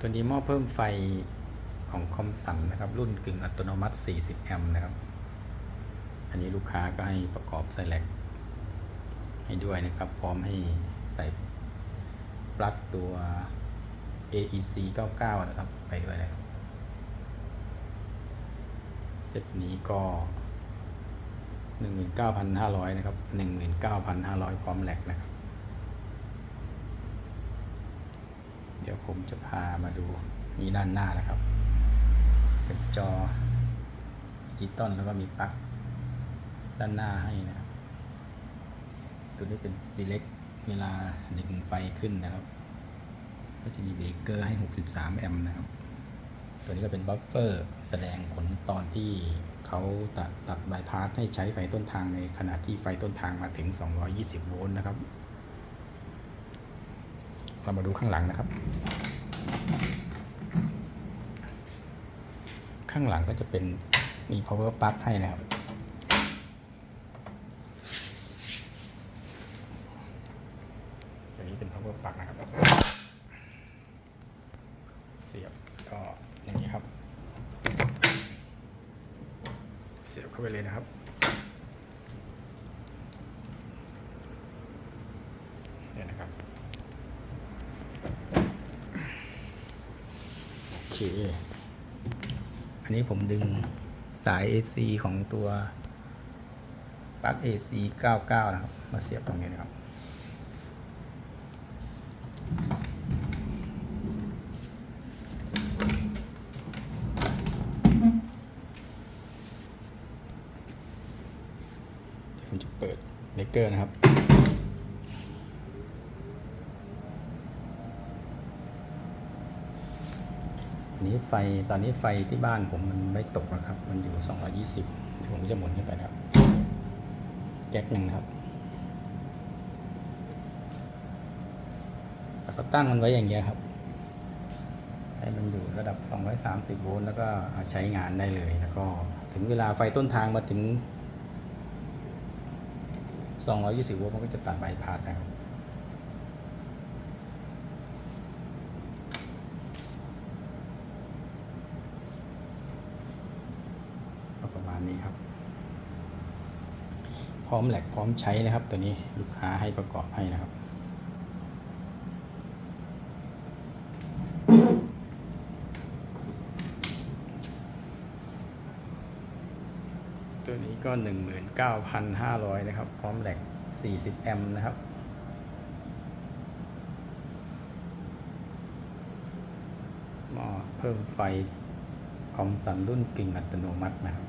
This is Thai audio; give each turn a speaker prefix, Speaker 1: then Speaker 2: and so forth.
Speaker 1: ตัวนี้หม้อเพิ่มไฟของคอมสันนะครับ รุ่นกึ่งอัตโนมัติ 40 แอมป์นะครับ อันนี้ลูกค้าก็ให้ประกอบไซแลกให้ด้วยนะครับ พร้อมให้ใส่ปลั๊กตัว AEC 99 นะครับ ไปด้วยนะครับเซตนี้ก็ 19,500 นะครับ 19,500 พร้อมแหลกนะครับ เดี๋ ยวผมจะพามาดูนี่ด้านหน้านะครับ เป็นจอดิจิตอลแล้วก็มีปลั๊กด้านหน้าให้นะครับ ตัวนี้เป็น select เวลาดึงไฟขึ้นนะครับ ก็จะมีเบรกเกอร์ให้ 63 แอมป์นะครับ ตัวนี้ก็เป็นบัฟเฟอร์แสดงผลตอนที่เขาตัดตัดบายพาสให้ใช้ไฟต้นทางในขณะที่ไฟต้นทางมาถึง 220 โวลต์นะครับ เรามาดูข้างหลังนะครับ ข้างหลังก็จะเป็นมี power plug ให้นะครับ ตัวนี้เป็น power plug นะครับ เสียบก็อย่างนี้ครับ เสียบเข้าไปเลยนะครับ เนี่ยนะครับ โอ เค อันนี้ผมดึงสาย AC ของตัวปลั๊ก AC 99 นะครับ มาเสียบตรงนี้นะครับ ผมจะเปิดเบรกเกอร์นะครับ นี้ไฟตอนนี้ไฟที่บ้านผมมันไม่ตกนะครับ มันอยู่ 220ผมจะหมุนขึ้นไปนะครับ แก๊กหนึ่งนะครับ แล้วก็ตั้งมันไว้อย่างเงี้ยครับ ให้มันอยู่ระดับ 230 โวลต์แล้วก็ใช้งานได้เลย แล้วก็ถึงเวลาไฟต้นทางมาถึง 220 โวลต์มันก็จะตัดใบายพาสนะครับ ก็ประมาณนี้ครับ พร้อมแหลกพร้อมใช้นะครับ ตัวนี้ลูกค้าให้ประกอบให้นะครับ ตัวนี้ก็ 19,500 นะครับ พร้อมแหลก 40 แอมป์นะครับหม้อเพิ่มไฟคอมสันรุ่นกึ่งอัตโนมัตินะครับ